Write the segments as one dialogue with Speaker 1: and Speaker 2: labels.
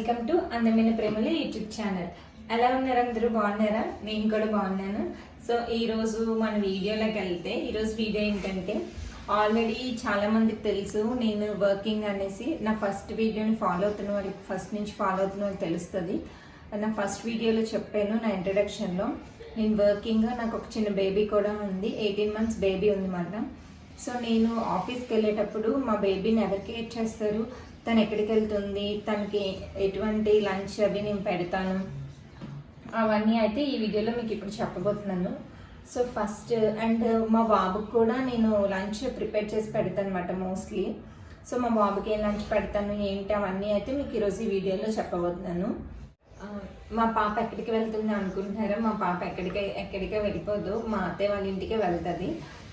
Speaker 1: Welcome to అందమైన ప్రేమల YouTube channel. ఎలా ఉన్నారు అందరూ? బాగున్నారా? నేను కూడా బాగున్నాను. సో ఈరోజు మన వీడియోలోకి వెళ్తే ఈరోజు వీడియో ఏంటంటే ఆల్రెడీ చాలామందికి తెలుసు నేను వర్కింగ్ అనేసి నా ఫస్ట్ వీడియోని ఫాలో అవుతున్న వాళ్ళకి ఫస్ట్ నుంచి ఫాలో అవుతున్న వాళ్ళకి తెలుస్తుంది. నా ఫస్ట్ వీడియోలో చెప్పాను నా ఇంట్రడక్షన్లో నేను వర్కింగ్ నాకు ఒక చిన్న బేబీ కూడా ఉంది ఎయిటీన్ మంత్స్ బేబీ ఉందన్నమాట. సో నేను ఆఫీస్కి వెళ్ళేటప్పుడు మా బేబీని ఎవరు కేర్ చేస్తారు? తను ఎక్కడికి వెళ్తుంది తనకి ఎటువంటి లంచ్ అవి నేను పెడతాను? అవన్నీ అయితే ఈ వీడియోలో మీకు ఇప్పుడు చెప్పబోతున్నాను. సో ఫస్ట్ అండ్ మా బాబుకి కూడా నేను లంచ్ ప్రిపేర్ చేసి పెడతాను అనమాట మోస్ట్లీ. సో మా బాబుకి ఏం లంచ్ పెడతాను ఏంటి అవన్నీ అయితే మీకు ఈరోజు ఈ వీడియోలో చెప్పబోతున్నాను. మా పాప ఎక్కడికి వెళ్తుంది అనుకుంటున్నారా? మా పాప ఎక్కడికి ఎక్కడికే వెళ్ళిపోదు. మా అత్తయ్య వాళ్ళ ఇంటికే వెళ్తుంది.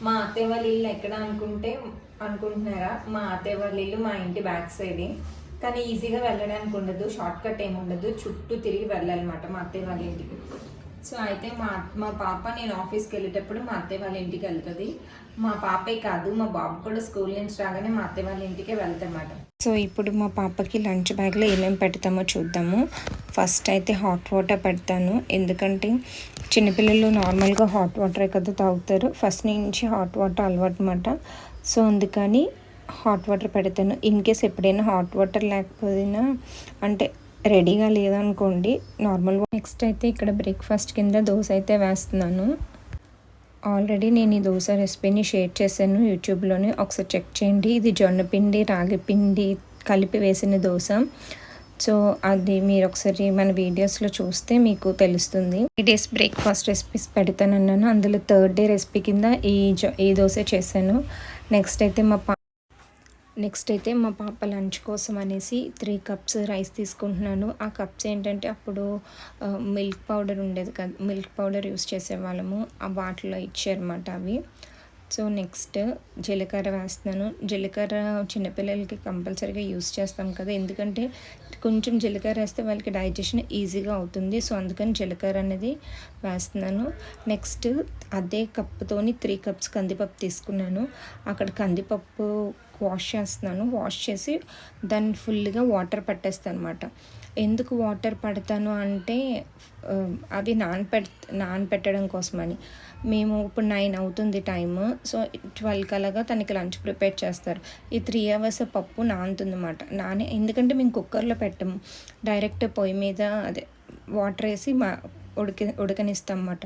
Speaker 1: మా అత్తయ్య వాళ్ళ ఇల్లు ఎక్కడ అనుకుంటే అనుకుంటున్నారా? మా అత్తయ్య వాళ్ళ ఇల్లు మా ఇంటి బ్యాక్ సైడే. కానీ ఈజీగా వెళ్ళడానికి ఉండదు. షార్ట్ కట్ ఏమి ఉండదు. చుట్టూ తిరిగి వెళ్ళాలన్నమాట మా అత్తయ్య వాళ్ళ ఇంటికి. సో అయితే మా మా పాప నేను ఆఫీస్కి వెళ్ళేటప్పుడు మా అత్తయ్య వాళ్ళ ఇంటికి వెళ్తుంది. మా పాపే కాదు మా బాబు కూడా స్కూల్ నుంచి రాగానే మా అత్తయ్య వాళ్ళ ఇంటికే వెళ్తామాట
Speaker 2: సో ఇప్పుడు మా పాపకి లంచ్ బ్యాగ్లో ఏమేమి పెడతామో చూద్దాము. ఫస్ట్ అయితే హాట్ వాటర్ పెడతాను. ఎందుకంటే చిన్నపిల్లలు నార్మల్గా హాట్ వాటరే కదా తాగుతారు. ఫస్ట్ నుంచి హాట్ వాటర్ అలవాటు అనమాట సో అందుకని హాట్ వాటర్ పెడతాను. ఇన్ కేస్ ఎప్పుడైనా హాట్ వాటర్ లేకపోయినా అంటే రెడీగా లేదనుకోండి నార్మల్గా నెక్స్ట్ అయితే ఇక్కడ బ్రేక్ఫాస్ట్ కింద దోశ అయితే వేస్తున్నాను. ఆల్రెడీ నేను ఈ దోశ రెసిపీని షేర్ చేశాను యూట్యూబ్లోనే. ఒకసారి చెక్ చేయండి. ఇది జొన్న పిండి రాగి పిండి కలిపి వేసిన దోశ. సో అది మీరు ఒకసారి మన వీడియోస్లో చూస్తే మీకు తెలుస్తుంది. ఈ డేస్ బ్రేక్ఫాస్ట్ రెసిపీస్ పెడతానన్నాను. అందులో థర్డ్ డే రెసిపీ కింద ఈ ఈ దోశ చేశాను. నెక్స్ట్ అయితే మా పా నెక్స్ట్ అయితే మా పాప లంచ్ కోసం అనేసి త్రీ కప్స్ రైస్ తీసుకుంటున్నాను. ఆ కప్స్ ఏంటంటే అప్పుడు మిల్క్ పౌడర్ ఉండేది కదా మిల్క్ పౌడర్ యూస్ చేసేవాళ్ళము. ఆ వాటిలో ఇచ్చారన్నమాట అవి. సో నెక్స్ట్ జీలకర్ర వేస్తున్నాను. జీలకర్ర చిన్నపిల్లలకి కంపల్సరీగా యూస్ చేస్తాం కదా. ఎందుకంటే కొంచెం జీలకర్ర వేస్తే వాళ్ళకి డైజెషన్ ఈజీగా అవుతుంది. సో అందుకని జీలకర్ర అనేది వేస్తున్నాను. నెక్స్ట్ అదే కప్పుతోని త్రీ కప్స్ కందిపప్పు తీసుకున్నాను. అక్కడ కందిపప్పు వాష్ చేస్తున్నాను. వాష్ చేసి దాన్ని ఫుల్గా వాటర్ పట్టేస్తాను అనమాట ఎందుకు వాటర్ పడతాను అంటే అవి నానపెట్ నానపెట్టడం కోసమని. మేము ఇప్పుడు నైన్ అవుతుంది టైమ్. సో ట్వెల్వ్ కలగా తనకి లంచ్ ప్రిపేర్ చేస్తారు. ఈ త్రీ అవర్స్ పప్పు నానుతుందన్నమాట. నానే ఎందుకంటే మేము కుక్కర్లో పెట్టము. డైరెక్ట్ పొయ్యి మీద అదే వాటర్ వేసి మా ఉడికి ఉడకనిస్తాం అన్నమాట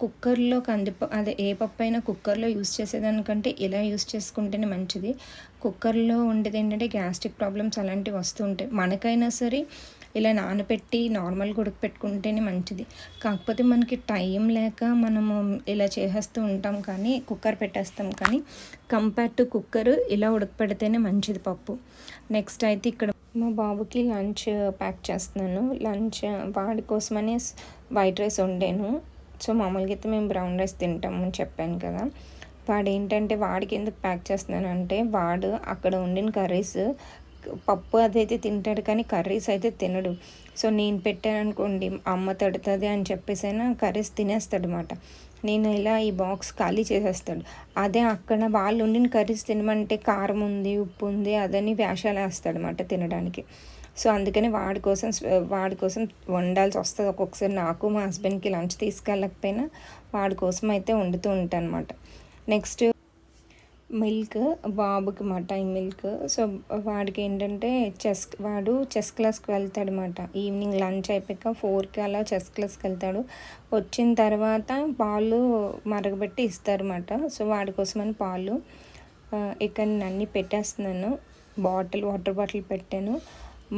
Speaker 2: కుక్కర్లో కందిప అదే ఏ పప్పు అయినా కుక్కర్లో యూస్ చేసేదానికంటే ఇలా యూస్ చేసుకుంటేనే మంచిది. కుక్కర్లో ఉండేది ఏంటంటే గ్యాస్ట్రిక్ ప్రాబ్లమ్స్ అలాంటివి వస్తూ ఉంటాయి. మనకైనా సరే ఇలా నానబెట్టి నార్మల్గా ఉడకపెట్టుకుంటేనే మంచిది. కాకపోతే మనకి టైం లేక మనము ఇలా చేసేస్తూ ఉంటాం కానీ కుక్కర్ పెట్టేస్తాం కానీ కంపేర్ టు కుక్కర్ ఇలా ఉడకపెడితేనే మంచిది పప్పు. నెక్స్ట్ అయితే ఇక్కడ మా బాబుకి లంచ్ ప్యాక్ చేస్తున్నాను. లంచ్ వాడి కోసమని వైట్ రైస్ వండాను. సో మామూలుగా అయితే మేము బ్రౌన్ రైస్ తింటామని చెప్పాను కదా. వాడు ఏంటంటే వాడికి ఎందుకు ప్యాక్ చేస్తున్నానంటే వాడు అక్కడ వండిన కర్రీస్ పప్పు అదైతే తింటాడు కానీ కర్రీస్ అయితే తినడు. సో నేను పెట్టాను అనుకోండి అమ్మ తడుతుంది అని చెప్పేసి అయినా కర్రీస్ తినేస్తాడు అనమాట నేను ఇలా ఈ బాక్స్ ఖాళీ చేసేస్తాడు. అదే అక్కడ వాళ్ళు వండిన కర్రీస్ తినమంటే కారం ఉంది ఉప్పు ఉంది అదని వేషాలు వేస్తాడు అనమాట తినడానికి. సో అందుకని వాడి కోసం వాడి కోసం వండాల్సి వస్తుంది. ఒక్కొక్కసారి నాకు మా హస్బెండ్కి లంచ్ తీసుకెళ్ళకపోయినా వాడి కోసం అయితే వండుతూ ఉంటాను అనమాట నెక్స్ట్ మిల్క్ బాబుకి మాట ఈ మిల్క్. సో వాడికి ఏంటంటే చెస్ వాడు చెస్ క్లాస్కి వెళ్తాడు అనమాట ఈవినింగ్ లంచ్ అయిపోయాక ఫోర్కి అలా చెస్ క్లాస్కి వెళ్తాడు. వచ్చిన తర్వాత పాలు మరగబెట్టి ఇస్తారన్నమాట. సో వాడి కోసమని పాలు ఇక్కడ నేను అన్నీ పెట్టేస్తున్నాను. బాటిల్ వాటర్ బాటిల్ పెట్టాను.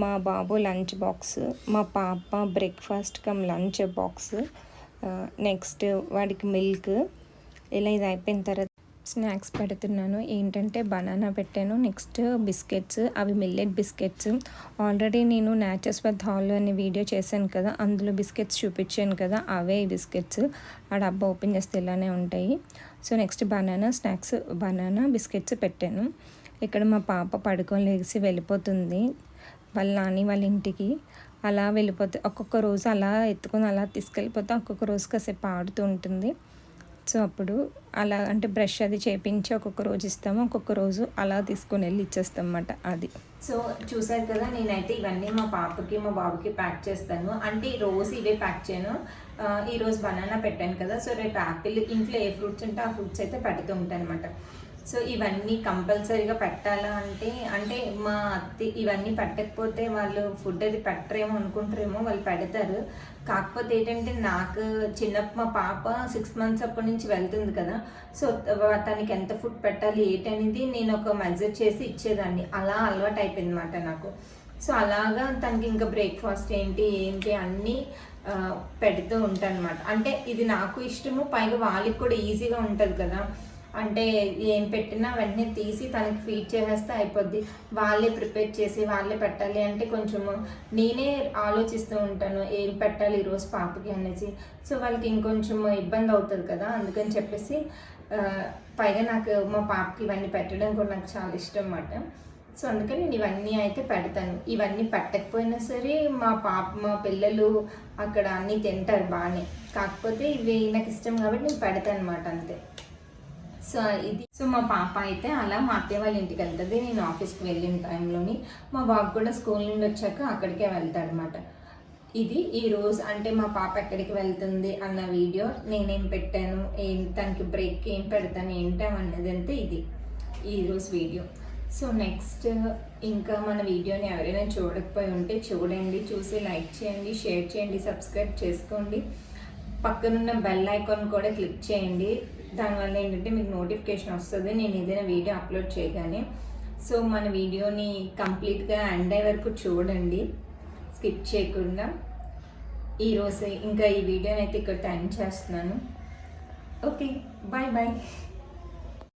Speaker 2: మా బాబు లంచ్ బాక్స్ మా పాప breakfast come lunch box next వాడికి మిల్క్. ఇలా ఇది అయిపోయిన తర్వాత స్నాక్స్ పెడుతున్నాను. ఏంటంటే బనానా పెట్టాను. నెక్స్ట్ బిస్కెట్స్ అవి మిల్లెట్ బిస్కెట్స్. ఆల్రెడీ నేను నేచర్స్ విత్ హాల్ అనే వీడియో చేశాను కదా అందులో బిస్కెట్స్ చూపించాను కదా అవే బిస్కెట్స్. ఆ డబ్బా ఓపెన్ చేస్తే ఇలానే ఉంటాయి. So next banana snacks banana biscuits పెట్టాను. ఇక్కడ మా పాప పడుకొని లేచి వెళ్ళిపోతుంది వాళ్ళ నాని వాళ్ళ ఇంటికి. అలా వెళ్ళిపోతే ఒక్కొక్క రోజు అలా ఎత్తుకొని అలా తీసుకెళ్ళిపోతే ఒక్కొక్క రోజు కాసేపు ఆడుతూ ఉంటుంది. సో అప్పుడు అలా అంటే బ్రష్ అది చేపించి ఒక్కొక్క రోజు ఇస్తాము ఒక్కొక్క రోజు అలా తీసుకొని వెళ్ళి ఇచ్చేస్తాం అన్నమాట అది.
Speaker 1: సో చూసారు కదా నేనైతే ఇవన్నీ మా పాపకి మా బాబుకి ప్యాక్ చేస్తాను. అంటే ఈ రోజు ఇవే ప్యాక్ చేయను. ఈరోజు బనానా పెట్టాను కదా సో రేపు యాపిల్ ఇంట్లో ఏ ఫ్రూట్స్ ఉంటే ఆ ఫ్రూట్స్ అయితే పెడుతూ ఉంటాను అనమాట సో ఇవన్నీ కంపల్సరీగా పెట్టాలా అంటే అంటే మా అత్తి ఇవన్నీ పెట్టకపోతే వాళ్ళు ఫుడ్ అది పెట్టరేమో అనుకుంటారేమో వాళ్ళు పెడతారు. కాకపోతే ఏంటంటే నాకు చిన్న మా పాప సిక్స్ మంత్స్ అప్పటి నుంచి వెళ్తుంది కదా. సో తనకి ఎంత ఫుడ్ పెట్టాలి ఏంటనేది నేను ఒక మెజర్ చేసి ఇచ్చేదాన్ని. అలా అలవాటు అయిపోయింది అనమాట నాకు. సో అలాగా తనకి ఇంకా బ్రేక్ఫాస్ట్ ఏంటి ఏంటి అన్నీ పెడుతూ ఉంటాను అనమాట అంటే ఇది నాకు ఇష్టము పైగా వాళ్ళకి కూడా ఈజీగా ఉంటుంది కదా. అంటే ఏం పెట్టినా వెంటనే తీసి తనకి ఫీడ్ చేసేస్తే అయిపోద్ది. వాళ్ళే ప్రిపేర్ చేసి వాళ్ళే పెట్టాలి అంటే కొంచెము నేనే ఆలోచిస్తూ ఉంటాను ఏం పెట్టాలి ఈరోజు పాపకి అనేసి. సో వాళ్ళకి ఇంకొంచెం ఇబ్బంది అవుతుంది కదా అందుకని చెప్పేసి పైగా నాకు మా పాపకి ఇవన్నీ పెట్టడం కూడా నాకు చాలా ఇష్టం అన్నమాట. సో అందుకని నేను ఇవన్నీ అయితే పెడతాను. ఇవన్నీ పెట్టకపోయినా సరే మా పాప మా పిల్లలు అక్కడ అన్నీ తింటారు బాగానే. కాకపోతే ఇవి నాకు ఇష్టం కాబట్టి నేను పెడతాను అనమాట అంతే. సో ఇది సో మా పాప అయితే అలా మా అత్తయ్య వాళ్ళ ఇంటికి వెళ్తుంది. నేను ఆఫీస్కి వెళ్ళిన టైంలోని మా బాబు కూడా స్కూల్ నుండి వచ్చాక అక్కడికే వెళ్తాడనమాట ఇది ఈ రోజు అంటే మా పాప ఎక్కడికి వెళ్తుంది అన్న వీడియో నేనేం పెట్టాను? ఏం తనకి బ్రేక్ ఏం పెడతాను? ఏంటి అన్నది అంతే ఇది. ఈ రోజు వీడియో సో నెక్స్ట్ ఇంకా మన వీడియోని ఎవరైనా చూడకపోయి ఉంటే చూడండి. చూసి లైక్ చేయండి షేర్ చేయండి సబ్స్క్రైబ్ చేసుకోండి. పక్కనున్న బెల్ ఐకాన్ కూడా క్లిక్ చేయండి. దానివల్ల ఏంటంటే మీకు నోటిఫికేషన్ వస్తుంది. నేను ఏదైనా వీడియో అప్లోడ్ చేయగానే సో మన వీడియోని కంప్లీట్గా ఎండ్ అయ్యే వరకు చూడండి. స్కిప్ చేయకుండా. ఈరోజు ఇంకా ఈ వీడియోని అయితే ఇక్కడ టైం చేస్తున్నాను. Okay bye bye